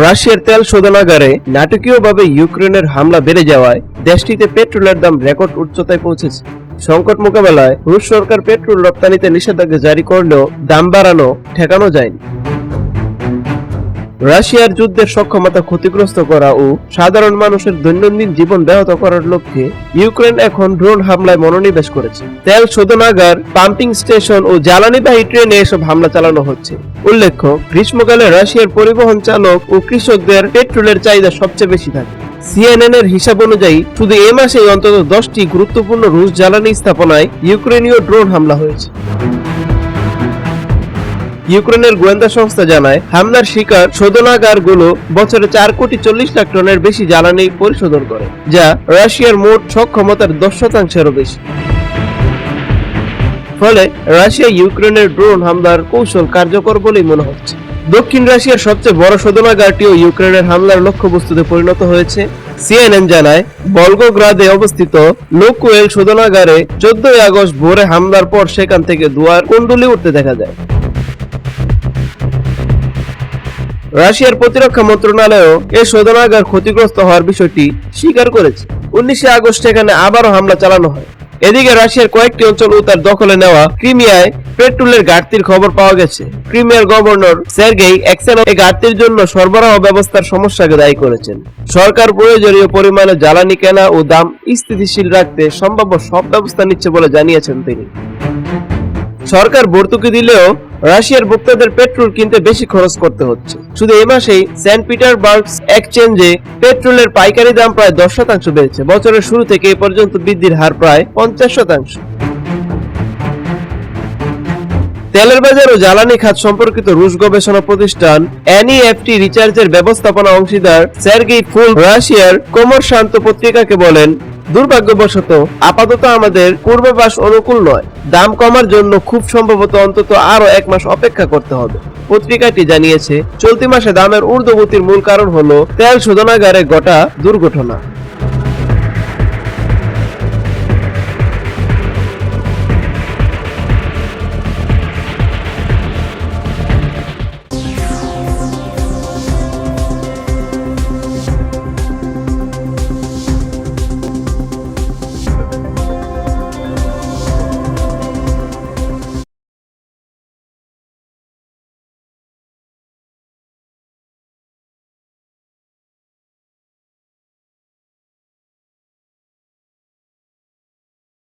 রাশিয়ার তেল শোধনাগারে নাটকীয়ভাবে ইউক্রেনের হামলা বেড়ে যাওয়ায় দেশটিতে পেট্রোলের দাম রেকর্ড উচ্চতায় পৌঁছেছে। সংকট মোকাবেলায় রুশ সরকার পেট্রোল রপ্তানিতে নিষেধাজ্ঞা জারি করলেও দাম বাড়ানো ঠেকানো যায়নি। রাশিয়ার যুদ্ধের সক্ষমতা ক্ষতিগ্রস্ত করা ও সাধারণ মানুষের দৈনন্দিন জীবন ব্যাহত করার লক্ষ্যে ইউক্রেন এখন ড্রোন হামলায় মনোনিবেশ করেছে। তেল শোধনাগার, পাম্পিং স্টেশন ও জ্বালানিবাহী ট্রেনে এসব হামলা চালানো হচ্ছে। উল্লেখ্য, গ্রীষ্মকালে রাশিয়ার পরিবহন চালক ও কৃষকদের পেট্রোলের চাহিদা সবচেয়ে বেশি থাকে। সিএনএন এর হিসাব অনুযায়ী, শুধু এ মাসেই অন্তত দশটি গুরুত্বপূর্ণ রুশ জ্বালানি স্থাপনায় ইউক্রেনীয় ড্রোন হামলা হয়েছে। ইউক্রেনের গোয়েন্দা সংস্থা জানায়, হামলার শিকার শোধনাগারগুলো বছরে চার কোটি চল্লিশ লাখ টনের বেশি জ্বালানি পরিশোধন করে, যা রাশিয়ার মোট সক্ষমতার দশ শতাংশেরও বেশি। ফলে রাশিয়া ইউক্রেনের ড্রোন হামলার কৌশল কার্যকর বলেই মনে হচ্ছে। দক্ষিণ রাশিয়ার সবচেয়ে বড় শোধনাগারটিও ইউক্রেনের হামলার লক্ষ্যবস্তুতে পরিণত হয়েছে, সিএনএন জানায়। বলগোগ্রাদে অবস্থিত লোকুয়েল শোধনাগারে চোদ্দই আগস্ট ভোরে হামলার পর সেখান থেকে দুয়ার কুণ্ডলি উঠতে দেখা যায়। রাশিয়ার প্রতিরক্ষা মন্ত্রণালয়ও এ শোধনাগার ক্ষতিগ্রস্ত হওয়ার বিষয়টি স্বীকার করেছে। উনিশে আগস্ট এখানে আবারও হামলা চালানো হয়। এদিকে রাশিয়ার কয়েকটি অঞ্চল ও তার দখলে নেওয়া ক্রিমিয়ায় পেট্রোলের ঘাটতির খবর পাওয়া গেছে। ক্রিমিয়ার গভর্নর সের্গেই এক্সেন এই ঘাটতির জন্য সরবরাহ ব্যবস্থার সমস্যাকে দায়ী করেছেন। সরকার প্রয়োজনীয় পরিমাণে জ্বালানি কেনা ও দাম স্থিতিশীল রাখতে সম্ভাব্য সব ব্যবস্থা নিচ্ছে বলে জানিয়েছেন তিনি। সরকার ভর্তুকি দিলেও রাশিয়ার ভোক্তাদের পেট্রোল কিনতে বেশি খরচ করতে হচ্ছে। শুধু এই মাসেই সেন্ট পিটারবার্গ এক্সচেঞ্জে পেট্রোলের পাইকারি দাম প্রায় দশ শতাংশ বেড়েছে। বছরের শুরু থেকে এ পর্যন্ত বৃদ্ধির হার প্রায় পঞ্চাশ শতাংশ। তেলের বাজার ও জ্বালানি খাত সম্পর্কিত রুশ গবেষণা প্রতিষ্ঠান এনইএফটি রিচার্জের ব্যবস্থাপনা অংশীদার সার্গেই ফুল রাশিয়ার কোমর শান্ত পত্রিকাকে বলেন দুর্ভাগ্যবশত আপাতত আমাদের পূর্বাভাস অনুকূল নয়। দাম কমার জন্য খুব সম্ভবত অন্তত আরও এক মাস অপেক্ষা করতে হবে। পত্রিকাটি জানিয়েছে, চলতি মাসে দামের ঊর্ধ্বগতির মূল কারণ হলো তেল শোধনাগারে ঘটা দুর্ঘটনা।